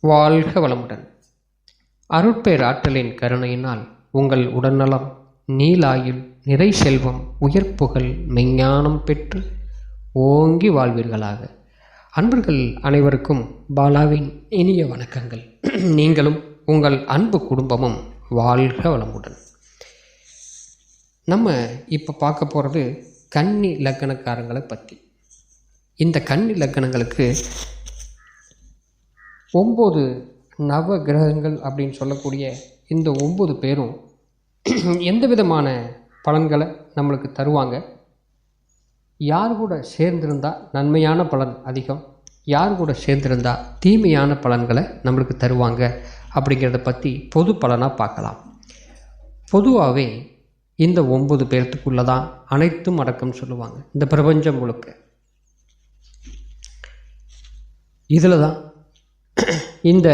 வாழ்க வளமுடன். அருட்பேராற்றலின் கருணையினால் உங்கள் உடல்நலம் நீலாயுள் நிறை செல்வம் உயர்ப்புகள் மெஞ்ஞானம் பெற்று ஓங்கி வாழ்வீர்களாக. அன்பர்கள் அனைவருக்கும் பாலாவின் இனிய வணக்கங்கள். நீங்களும் உங்கள் அன்பு குடும்பமும் வாழ்க வளமுடன். நம்ம இப்போ பார்க்க போகிறது கன்னி லக்கணக்காரங்களை பற்றி இந்த கன்னி லக்கணங்களுக்கு ஒம்பது நவ கிரகங்கள் அப்படின்னு சொல்லக்கூடிய இந்த ஒம்பது பேரும் எந்த விதமான பலன்களை நம்மளுக்கு தருவாங்க? யார் கூட சேர்ந்திருந்தால் நன்மையான பலன் அதிகம்? யார் கூட சேர்ந்திருந்தால் தீமையான பலன்களை நம்மளுக்கு தருவாங்க? அப்படிங்கிறத பற்றி பொது பலனாக பார்க்கலாம். பொதுவாகவே இந்த ஒம்பது பேர்த்துக்குள்ளே தான் அனைத்தும் அடக்கம்னு சொல்லுவாங்க. இந்த பிரபஞ்சம் முழுக்க. இதில் தான் இந்த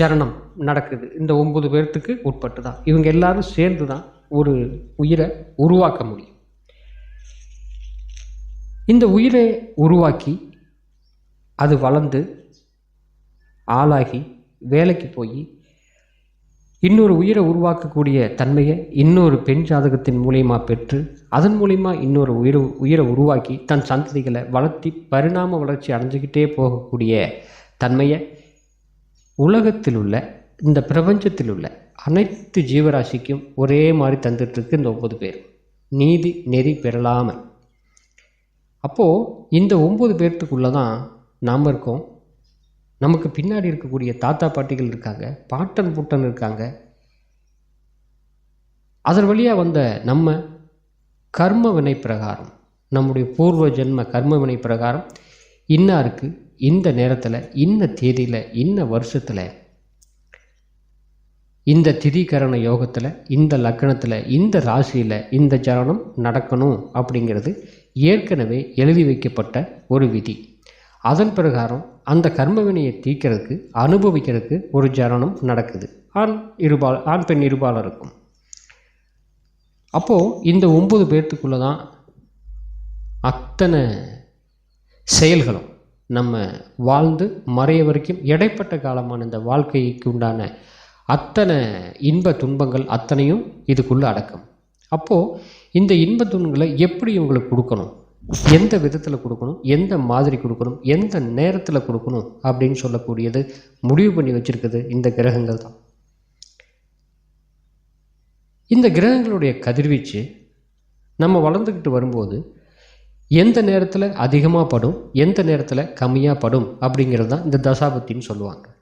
ஜனனம் நடக்குது. இந்த ஒம்பது பேர்த்துக்கு உட்பட்டு தான் இவங்க எல்லாரும் சேர்ந்து தான் ஒரு உயிரை உருவாக்க முடியும். இந்த உயிரை உருவாக்கி அது வளர்ந்து ஆளாகி வேலைக்கு போய் இன்னொரு உயிரை உருவாக்கக்கூடிய தன்மையை இன்னொரு பெண் ஜாதகத்தின் மூலயமா பெற்று அதன் மூலிமா இன்னொரு உயிரை உயிரை உருவாக்கி தன் சந்ததிகளை வளர்த்தி பரிணாம வளர்ச்சி அடைஞ்சிக்கிட்டே போகக்கூடிய தன்மையை உலகத்தில் உள்ள இந்த பிரபஞ்சத்தில் உள்ள அனைத்து ஜீவராசிக்கும் ஒரே மாதிரி தந்துட்டுருக்கு இந்த ஒம்பது பேர். நீதி நெறி பெறலாமல். அப்போது இந்த ஒம்பது பேர்த்துக்குள்ளே தான் நாம் இருக்கோம். நமக்கு பின்னாடி இருக்கக்கூடிய தாத்தா பாட்டிகள் இருக்காங்க பாட்டன் புட்டன் இருக்காங்க. அதன் வழியாக வந்த நம்ம கர்ம வினை பிரகாரம் நம்முடைய பூர்வ ஜென்ம கர்ம வினை பிரகாரம் இன்னாருக்கு இந்த நேரத்தில் இன்ன தேதியில் இன்ன வருஷத்தில். இந்த திதிகரண யோகத்தில் இந்த லக்கணத்தில் இந்த ராசியில் இந்த ஜனனம் நடக்கணும் அப்படிங்கிறது ஏற்கனவே எழுதி வைக்கப்பட்ட ஒரு விதி. அதன் பிரகாரம் அந்த கர்மவினையை தீக்கிறதுக்கு அனுபவிக்கிறதுக்கு ஒரு ஜனனம் நடக்குது. ஆண் இருபால் ஆண் பெண் இருபாலம் இருக்கும் அப்போது இந்த ஒம்பது பேர்த்துக்குள்ளே தான் அத்தனை செயல்களும் நம்ம வாழ்ந்து மறைய வரைக்கும் இடைப்பட்ட காலமான இந்த வாழ்க்கைக்கு உண்டான அத்தனை இன்ப துன்பங்கள் அத்தனையும் இதுக்குள்ளே அடக்கம். அப்போது இந்த இன்ப துன்பங்களை எப்படி இவங்களுக்கு கொடுக்கணும்? எந்த விதத்தில் கொடுக்கணும்? எந்த மாதிரி கொடுக்கணும்? எந்த நேரத்தில் கொடுக்கணும்? அப்படின்னு சொல்லக்கூடியது முடிவு பண்ணி வச்சுருக்குது இந்த கிரகங்கள் தான். இந்த கிரகங்களுடைய கதிர்வீச்சு நம்ம வளர்ந்துக்கிட்டு வரும்போது எந்த நேரத்தில் அதிகமாக படும்? எந்த நேரத்தில் கம்மியாக படும்? அப்படிங்கிறது தான் இந்த தசாபத்தின்னு சொல்லுவாங்க.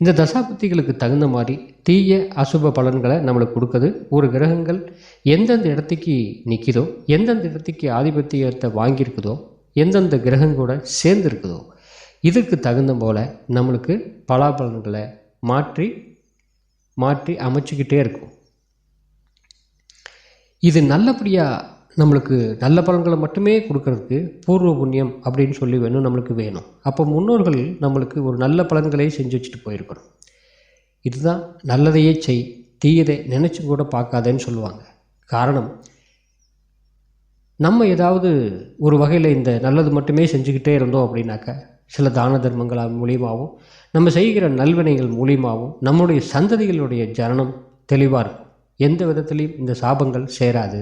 இந்த தசாபத்திகளுக்கு தகுந்த மாதிரி தீய அசுப பலன்களை நம்மளுக்கு கொடுக்குது. ஒரு கிரகங்கள் எந்தெந்த இடத்துக்கு நிற்கிதோ எந்தெந்த இடத்துக்கு ஆதிபத்தியத்தை வாங்கியிருக்குதோ எந்தெந்த கிரகங்களோட சேர்ந்துருக்குதோ இதுக்கு தகுந்த போல் நம்மளுக்கு பலாபலன்களை மாற்றி மாற்றி அமைச்சிக்கிட்டே இருக்கும். இது நல்லபடியாக நம்மளுக்கு நல்ல பலன்களை மட்டுமே கொடுக்கறதுக்கு பூர்வ புண்ணியம் அப்படின்னு சொல்லி வேணும் நம்மளுக்கு வேணும். அப்போ முன்னோர்கள் நம்மளுக்கு ஒரு நல்ல பலன்களை செஞ்சு வச்சுட்டு போயிருக்கணும். இதுதான் நல்லதையே செய் தீயதை நினச்சி கூட பார்க்காதேன்னு சொல்லுவாங்க. காரணம் நம்ம ஏதாவது ஒரு வகையில் இந்த நல்லது மட்டுமே செஞ்சுக்கிட்டே இருந்தோம் அப்படின்னாக்கா சில தான தர்மங்கள் மூலியமாகவும் நம்ம செய்கிற நல்வினைகள் மூலியமாகவும் நம்முடைய சந்ததிகளுடைய ஜனனம் தெளிவாக இருக்கும். எந்த விதத்துலேயும் இந்த சாபங்கள் சேராது.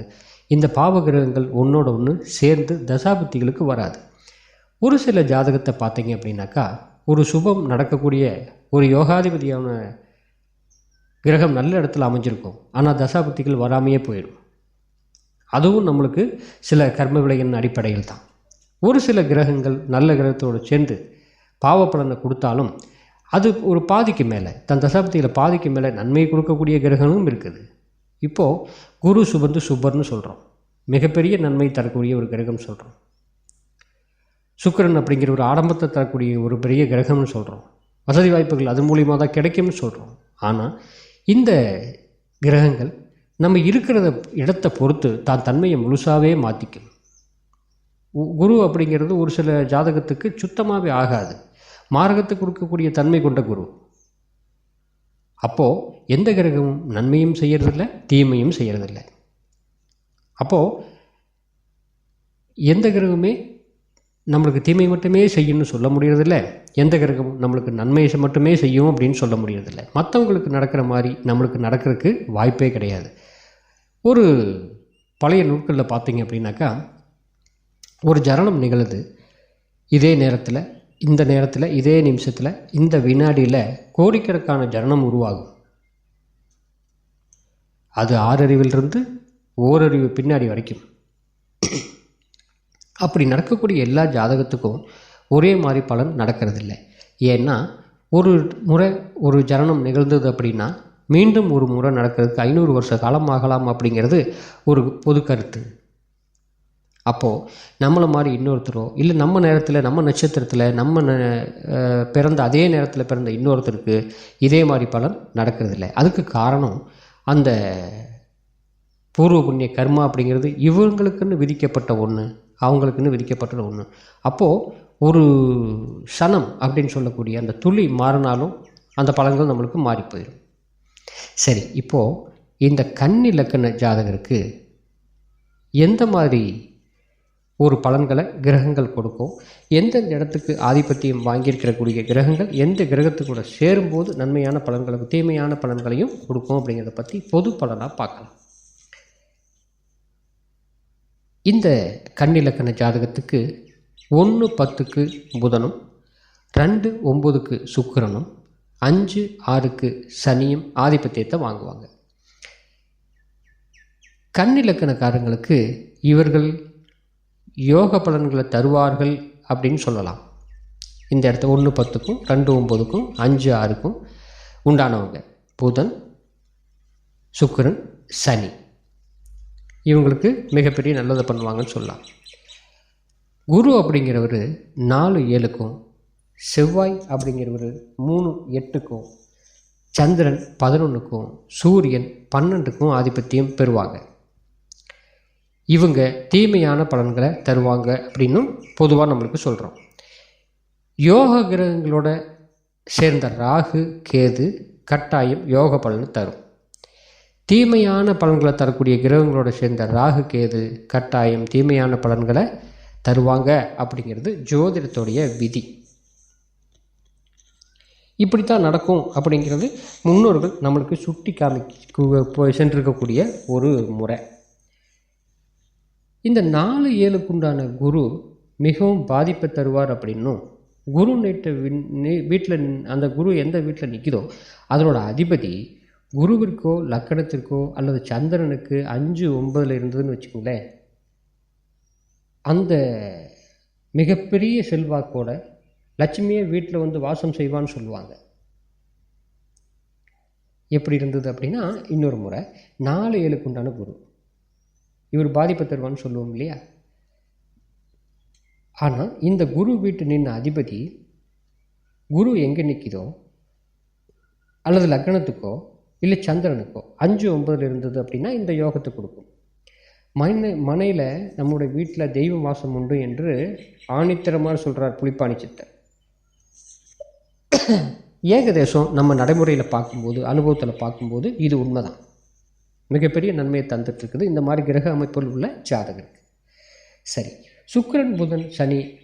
இந்த பாவகிரகங்கள் ஒன்றோட ஒன்று சேர்ந்து தசாபத்திகளுக்கு வராது. ஒரு சில ஜாதகத்தை பார்த்தீங்க அப்படின்னாக்கா ஒரு சுபம் நடக்கக்கூடிய ஒரு யோகாதிபதியான கிரகம் நல்ல இடத்துல அமைஞ்சிருக்கும். ஆனால் தசாபத்திகள் வராமையே போயிடும். அதுவும் நம்மளுக்கு சில கர்ம விலையின் அடிப்படையில் தான். ஒரு சில கிரகங்கள் நல்ல கிரகத்தோடு சேர்ந்து பாவ பலனை கொடுத்தாலும் அது ஒரு பாதிக்கு மேலே தன் தசாபத்தியில் பாதிக்கு மேலே நன்மை கொடுக்கக்கூடிய கிரகமும் இருக்குது. இப்போது குரு சுபந்து சுபர்னு சொல்கிறோம் மிகப்பெரிய நன்மை தரக்கூடிய ஒரு கிரகம் சொல்கிறோம் சுக்கரன் அப்படிங்கிற ஒரு ஆடம்பத்தை தரக்கூடிய ஒரு பெரிய கிரகம்னு சொல்கிறோம் வசதி வாய்ப்புகள் அது மூலியமாக தான் கிடைக்கும்னு சொல்கிறோம் ஆனால் இந்த கிரகங்கள் நம்ம இருக்கிறத இடத்தை பொறுத்து தான் தன்மையை முழுசாகவே மாற்றிக்கும் குரு அப்படிங்கிறது ஒரு சில ஜாதகத்துக்கு சுத்தமாகவே ஆகாது. மார்க்கத்துக்கு கொடுக்கக்கூடிய தன்மை கொண்ட குரு. அப்போது எந்த கிரகமும் நன்மையும் செய்கிறதில்ல தீமையும் செய்கிறதில்ல அப்போது எந்த கிரகமே நம்மளுக்கு தீமை மட்டுமே செய்யும்னு சொல்ல முடியறதில்ல எந்த கிரகமும் நம்மளுக்கு நன்மையை மட்டுமே செய்யும் அப்படின்னு சொல்ல முடியறதில்ல. மற்றவங்களுக்கு நடக்கிற மாதிரி நம்மளுக்கு நடக்கிறதுக்கு வாய்ப்பே கிடையாது. ஒரு பழைய நூட்களில் பார்த்தீங்க அப்படின்னாக்கா ஒரு ஜரணம் நிகழுது. இதே நேரத்தில் இந்த நேரத்தில் இதே நிமிஷத்தில் இந்த வினாடியில் கோடிக்கணக்கான ஜனனம் உருவாகும். அது ஆறறிவிலிருந்து ஓரறிவு பின்னாடி வரைக்கும். அப்படி நடக்கக்கூடிய எல்லா ஜாதகத்துக்கும் ஒரே மாதிரி பலன் நடக்கிறதில்ல. ஏன்னா ஒரு முறை ஒரு ஜனனம் நிகழ்ந்தது அப்படின்னா மீண்டும் ஒரு முறை நடக்கிறதுக்கு ஐநூறு வருஷ காலம் ஆகலாம் அப்படிங்கிறது ஒரு பொது கருத்து. அப்போது நம்மளை மாதிரி இன்னொருத்தரோ இல்லை நம்ம நேரத்தில் நம்ம நட்சத்திரத்தில் நம்ம ந- பிறந்த அதே நேரத்தில் பிறந்த இன்னொருத்தருக்கு இதே மாதிரி பலன் நடக்கிறதில்ல. அதுக்கு காரணம் அந்த பூர்வ புண்ணிய கர்மா அப்படிங்கிறது இவங்களுக்குன்னு விதிக்கப்பட்ட ஒன்று அவங்களுக்குன்னு விதிக்கப்பட்ட ஒன்று அப்போது ஒரு சனம் அப்படின்னு சொல்லக்கூடிய அந்த துளி மாறினாலும் அந்த பலன்கள் நம்மளுக்கு மாறி போயிடும் சரி இப்போது இந்த கன்னி லக்கண ஜாதகருக்கு எந்த மாதிரி ஒரு பலன்களை கிரகங்கள் கொடுக்கும். எந்தெந்த இடத்துக்கு ஆதிபத்தியம் வாங்கியிருக்கிறக்கூடிய கிரகங்கள் எந்த கிரகத்துக்கூட சேரும்போது நன்மையான பலன்களும் தீமையான பலன்களையும் கொடுக்கும் அப்படிங்கிறத பற்றி பொது பலனாக பார்க்கலாம். இந்த கண்ணிலக்கண ஜாதகத்துக்கு ஒன்று பத்துக்கு புதனும் ரெண்டு ஒம்பதுக்கு சுக்கிரனும் அஞ்சு ஆறுக்கு சனியும் ஆதிபத்தியத்தை வாங்குவாங்க. கண்ணிலக்கணக்காரங்களுக்கு இவர்கள் யோக பலன்களை தருவார்கள் அப்படின்னு சொல்லலாம். இந்த இடத்த ஒன்று பத்துக்கும் ரெண்டு ஒம்பதுக்கும் அஞ்சு ஆறுக்கும் உண்டானவங்க. புதன் சுக்கிரன் சனி. இவங்களுக்கு மிகப்பெரிய நல்லதை பண்ணுவாங்கன்னு சொல்லலாம். குரு அப்படிங்கிறவர் நாலு ஏழுக்கும் செவ்வாய் அப்படிங்கிறவர் மூணு எட்டுக்கும் சந்திரன் பதினொன்றுக்கும் சூரியன் பன்னெண்டுக்கும் ஆதிபத்தியம் பெறுவாங்க. இவங்க தீமையான பலன்களை தருவாங்க அப்படின்னும் பொதுவாக நம்மளுக்கு சொல்கிறோம் யோக கிரகங்களோட சேர்ந்த ராகு கேது கட்டாயம் யோக பலனை தரும். தீமையான பலன்களை தரக்கூடிய கிரகங்களோட சேர்ந்த ராகு கேது கட்டாயம் தீமையான பலன்களை தருவாங்க அப்படிங்கிறது ஜோதிடத்துடைய விதி. இப்படித்தான் நடக்கும் அப்படிங்கிறது முன்னோர்கள் நம்மளுக்கு சுட்டி காமி சென்றிருக்கக்கூடிய ஒரு முறை. இந்த நாலு ஏழுக்குண்டான குரு மிகவும் பாதிப்பை தருவார் அப்படின்னும் குரு நேற்று வீட்டில் அந்த குரு எந்த வீட்டில் நிற்கிதோ அதனோட அதிபதி குருவிற்கோ லக்கணத்திற்கோ அல்லது சந்திரனுக்கு அஞ்சு ஒன்பதில் இருந்ததுன்னு வச்சுக்கோங்களேன். அந்த மிகப்பெரிய செல்வாக்கோட லட்சுமியை வீட்டில் வந்து வாசம் செய்வான்னு சொல்லுவாங்க. எப்படி இருந்தது அப்படின்னா இன்னொரு முறை நாலு ஏழுக்குண்டான குரு. இவர் பாதிப்பை தருவான்னு சொல்லுவோம் இல்லையா? ஆனால் இந்த குரு வீட்டு நின்ன அதிபதி குரு எங்கே நிற்கிதோ அல்லது லக்னத்துக்கோ? இல்லை சந்திரனுக்கோ? அஞ்சு ஒன்பதில் இருந்தது அப்படின்னா இந்த யோகத்தை கொடுக்கும். மனை மனையில் நம்முடைய வீட்டில் தெய்வ வாசம் உண்டு என்று ஆணித்தரமாக சொல்கிறார் புலிப்பாணி சித்தர். ஏகதேசம் நம்ம நடைமுறையில் பார்க்கும்போது அனுபவத்தில் பார்க்கும்போது இது உண்மைதான். மிகப்பெரிய நன்மையை தந்துட்டுருக்குது. இந்த மாதிரி கிரக அமைப்புகள் உள்ள ஜாதகருக்கு. சரி. சுக்கிரன் புதன் சனி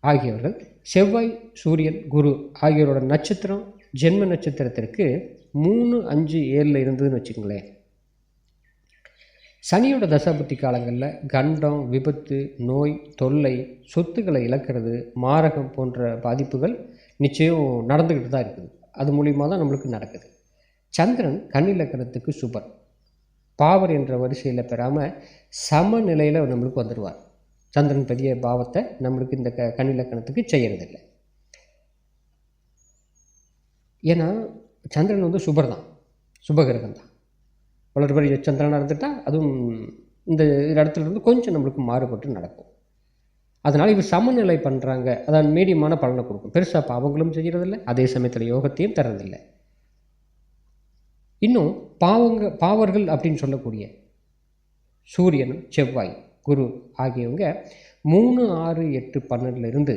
ஆகியவர்கள் செவ்வாய் சூரியன் குரு ஆகியோரோட நட்சத்திரம் ஜென்ம நட்சத்திரத்திற்கு மூணு அஞ்சு ஏழில் இருந்ததுன்னு வச்சுக்கோங்களேன். சனியோட தசாபுத்தி காலங்களில் கண்டம் விபத்து நோய் தொல்லை சொத்துக்களை இழக்கிறது மாரகம் போன்ற பாதிப்புகள் நிச்சயம் நடந்துக்கிட்டு தான் இருக்குது. அது மூலிமா தான் நம்மளுக்கு நடக்குது. சந்திரன் கண்ணிலக்கணத்துக்கு சுபர் பாவர் என்ற வரிசையில் பெறாமல் சமநிலையில் நம்மளுக்கு வந்துடுவார் சந்திரன் பெரிய பாவத்தை நம்மளுக்கு இந்த க கண்ணிலக்கணத்துக்கு செய்கிறதில்லை ஏன்னா சந்திரன் வந்து சுபர் தான். சுபகிரகம் தான். வளர்பெரிய சந்திரனாக இருந்துட்டால் அதுவும் இந்த இடத்துல இருந்து கொஞ்சம் நம்மளுக்கு மாறுபட்டு நடக்கும். அதனால் இவர் சமநிலை பண்ணுறாங்க அதான் மீடியமான பலனை கொடுக்கும். பெருசாக பாவங்களும் செய்கிறதில்ல அதே சமயத்தில் யோகத்தையும் தர்றதில்லை. இன்னும் பாவங்க பாவர்கள் அப்படின்னு சொல்லக்கூடிய சூரியன் செவ்வாய் குரு ஆகியவங்க மூணு ஆறு எட்டு பன்னெண்டுலேருந்து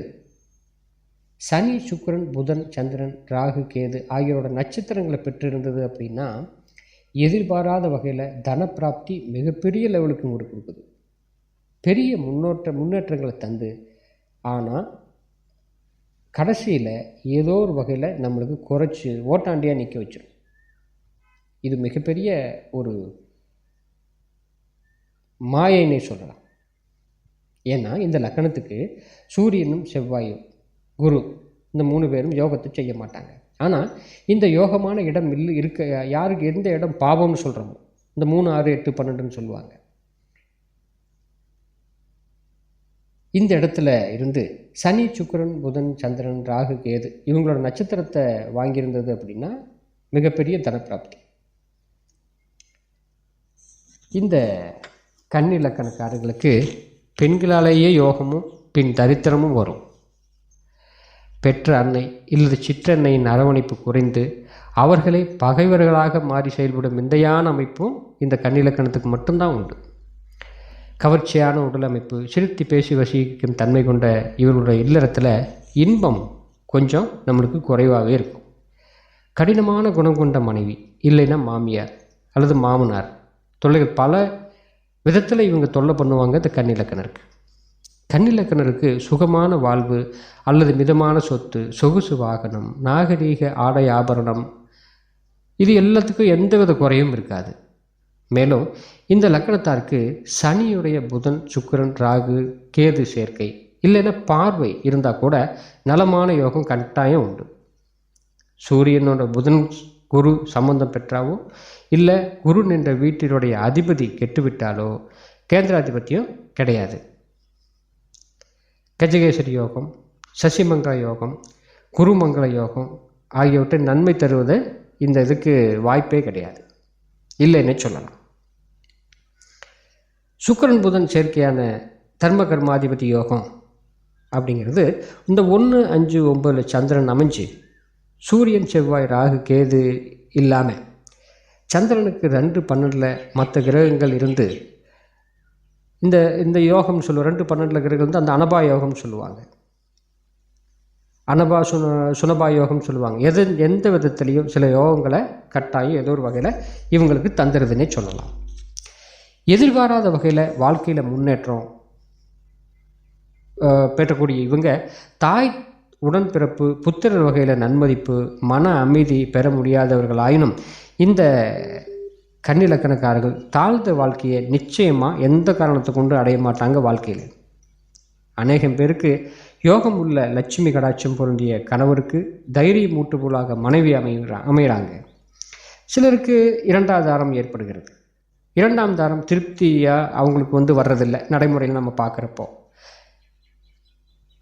சனி சுக்கரன் புதன் சந்திரன் ராகு கேது ஆகியோரோட நட்சத்திரங்களை பெற்றிருந்தது அப்படின்னா எதிர்பாராத வகையில் தனப்பிராப்தி மிகப்பெரிய லெவலுக்கு முடி கொடுக்குது. பெரிய முன்னோட்ட முன்னேற்றங்களை தந்து ஆனால் கடைசியில் ஏதோ ஒரு வகையில் நம்மளுக்கு குறைச்சி ஓட்டாண்டியாக நிற்க வச்சிடும் இது மிகப்பெரிய ஒரு மாயைன்னே சொல்லலாம். ஏன்னா இந்த லக்கணத்துக்கு சூரியனும் செவ்வாயும் குரு இந்த மூணு பேரும் யோகத்தை செய்ய மாட்டாங்க. ஆனால் இந்த யோகமான இடம் இல்லை இருக்க யாருக்கு எந்த இடம் பாவம்னு சொல்கிறோமோ இந்த மூணு ஆறு எட்டு பன்னெண்டுன்னு சொல்லுவாங்க. இந்த இடத்துல இருந்து சனி சுக்கரன் புதன் சந்திரன் ராகு கேது இவங்களோட நட்சத்திரத்தை வாங்கியிருந்தது அப்படின்னா மிகப்பெரிய தனப்பிராப்தி. இந்த கண்ணிலக்கணக்காரர்களுக்கு பெண்களாலேயே யோகமும் பின் தரித்திரமும் வரும். பெற்ற அன்னை இல்லது சிற்றன்னையின் அரவணைப்பு குறைந்து அவர்களை பகைவர்களாக மாறி செயல்படும் விந்தையான அமைப்பும் இந்த கண்ணிலக்கணத்துக்கு மட்டும்தான் உண்டு. கவர்ச்சியான உடல் அமைப்பு சிரித்து பேசி வசிக்கும் தன்மை கொண்ட இவர்களுடைய இல்லறத்தில் இன்பம் கொஞ்சம் நம்மளுக்கு குறைவாகவே இருக்கும். கடினமான குணம் கொண்ட மனைவி இல்லைன்னா மாமியார் அல்லது மாமனார் தொல்லைகள் பல விதத்தில் இவங்க தொல்லை பண்ணுவாங்க இந்த கன்னிலக்கணருக்கு கன்னிலக்கணருக்கு சுகமான வாழ்வு அல்லது மிதமான சொத்து சொகுசு வாகனம் நாகரீக ஆடை ஆபரணம் இது எல்லாத்துக்கும் எந்தவித குறையும் இருக்காது. மேலும் இந்த லக்கணத்தாருக்கு சனியுடைய புதன் சுக்கிரன் ராகு கேது சேர்க்கை இல்லைன்னா பார்வை இருந்தால் கூட நலமான யோகம் கட்டாயம் உண்டு. சூரியனோட புதன் குரு சம்பந்தம் பெற்றாவோ இல்லை குரு நின்ற வீட்டினுடைய அதிபதி கெட்டுவிட்டாலோ கேந்திராதிபத்தியம் கிடையாது. கஜகேசரி யோகம் சசிமங்கல யோகம் குருமங்கல யோகம் ஆகியவற்றை நன்மை தருவது இந்த இதுக்கு வாய்ப்பே கிடையாது. இல்லைன்னு சொல்லலாம். சுக்கரன் புதன் சேர்க்கையான தர்ம கர்மாதிபதி யோகம் அப்படிங்கிறது இந்த ஒன்று அஞ்சு ஒம்பதில் சந்திரன் அமைஞ்சு சூரியன் செவ்வாய் ராகு கேது இல்லாமல் சந்திரனுக்கு ரெண்டு பன்னெண்டில் மற்ற கிரகங்கள் இருந்து இந்த இந்த யோகம் சொல்லுவோம். ரெண்டு பன்னெண்டில் கிரகங்கள் வந்து அந்த அனபா யோகம் சொல்லுவாங்க. அனபா சுன சுனபா யோகம்னு சொல்லுவாங்க. எது எந்த விதத்துலேயும் சில யோகங்களை கட்டாயம் ஏதோ ஒரு வகையில் இவங்களுக்கு தந்துடுதுன்னே சொல்லலாம். எதிர்பாராத வகையில் வாழ்க்கையில் முன்னேற்றம் பெற்றக்கூடிய இவங்க தாய் உடன்பிறப்பு புத்திரர் வகையில் நன்மதிப்பு மன அமைதி பெற முடியாதவர்களாயினும் இந்த கண்ணிலக்கணக்காரர்கள் தாழ்ந்த வாழ்க்கையை நிச்சயமாக எந்த காரணத்தை கொண்டு அடைய மாட்டாங்க வாழ்க்கையில்? அநேகம் பேருக்கு யோகம் உள்ள லட்சுமி கடாட்சம் பொருந்திய கணவருக்கு தைரியம் மூட்டுபோலாக மனைவி அமைகிறா அமைகிறாங்க சிலருக்கு இரண்டாவது தாரம் ஏற்படுகிறது. இரண்டாம் தாரம் திருப்தியாக அவங்களுக்கு வந்து வர்றதில்லை. நடைமுறையில் நம்ம பார்க்குறப்போ.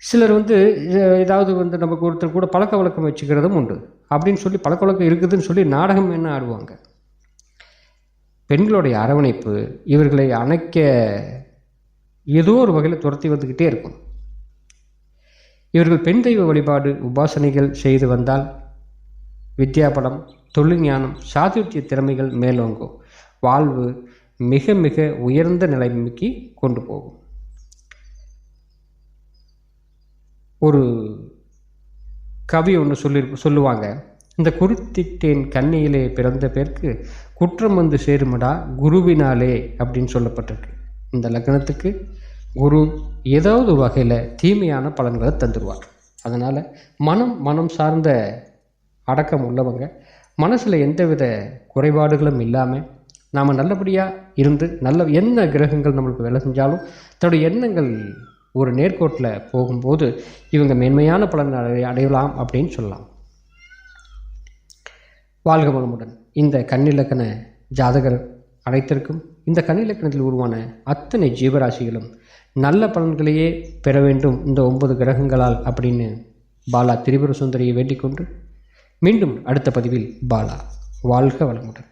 சிலர் வந்து ஏதாவது வந்து நமக்கு ஒருத்தர் கூட பழக்க வழக்கம் வச்சுக்கிறதும் உண்டு. அப்படின்னு சொல்லி பழக்க வழக்கம் இருக்குதுன்னு சொல்லி நாடகம் என்ன ஆடுவாங்க? பெண்களுடைய அரவணைப்பு இவர்களை அணைக்க ஏதோ ஒரு வகையில் துரத்தி வந்துக்கிட்டே இருக்கும். இவர்கள் பெண் தெய்வ வழிபாடு உபாசனைகள் செய்து வந்தால் வித்யாபலம் தொழில் ஞானம் சாதுர்த்திய திறமைகள் மேலோங்கும். வாழ்வு மிக மிக உயர்ந்த நிலைமைக்கு கொண்டு போகும். ஒரு கவி ஒன்று சொல்லி சொல்லுவாங்க. இந்த குருத்திட்டேன் கண்ணியிலே பிறந்த பேருக்கு குற்றம் வந்து சேருமடா குருவினாலே அப்படின்னு சொல்லப்பட்டிருக்கு. இந்த லக்னத்துக்கு குரு ஏதாவது வகையில் தீமையான பலன்களை தந்துடுவார். அதனால் மனம் மனம் சார்ந்த அடக்கம் உள்ளவங்க மனசில் எந்தவித குறைபாடுகளும் இல்லாமல் நாம் நல்லபடியாக இருந்து நல்ல என்ன கிரகங்கள் நம்மளுக்கு வேலை செஞ்சாலும் தன்னுடைய எண்ணங்கள் ஒரு நேர்கோட்டில் போகும்போது இவங்க மென்மையான பலன் அடை அடையலாம் அப்படின்னு சொல்லலாம். வாழ்க வளமுடன். இந்த கண்ணிலக்கண ஜாதகர் அனைத்திற்கும் இந்த கண்ணிலக்கணத்தில் உருவான அத்தனை ஜீவராசிகளும் நல்ல பலன்களையே பெற வேண்டும் இந்த ஒன்பது கிரகங்களால் அப்படின்னு பாலா திரிபுர சுந்தரியை வேண்டிக் கொண்டு மீண்டும் அடுத்த பதிவில் பாலா. வாழ்க வளமுடன்.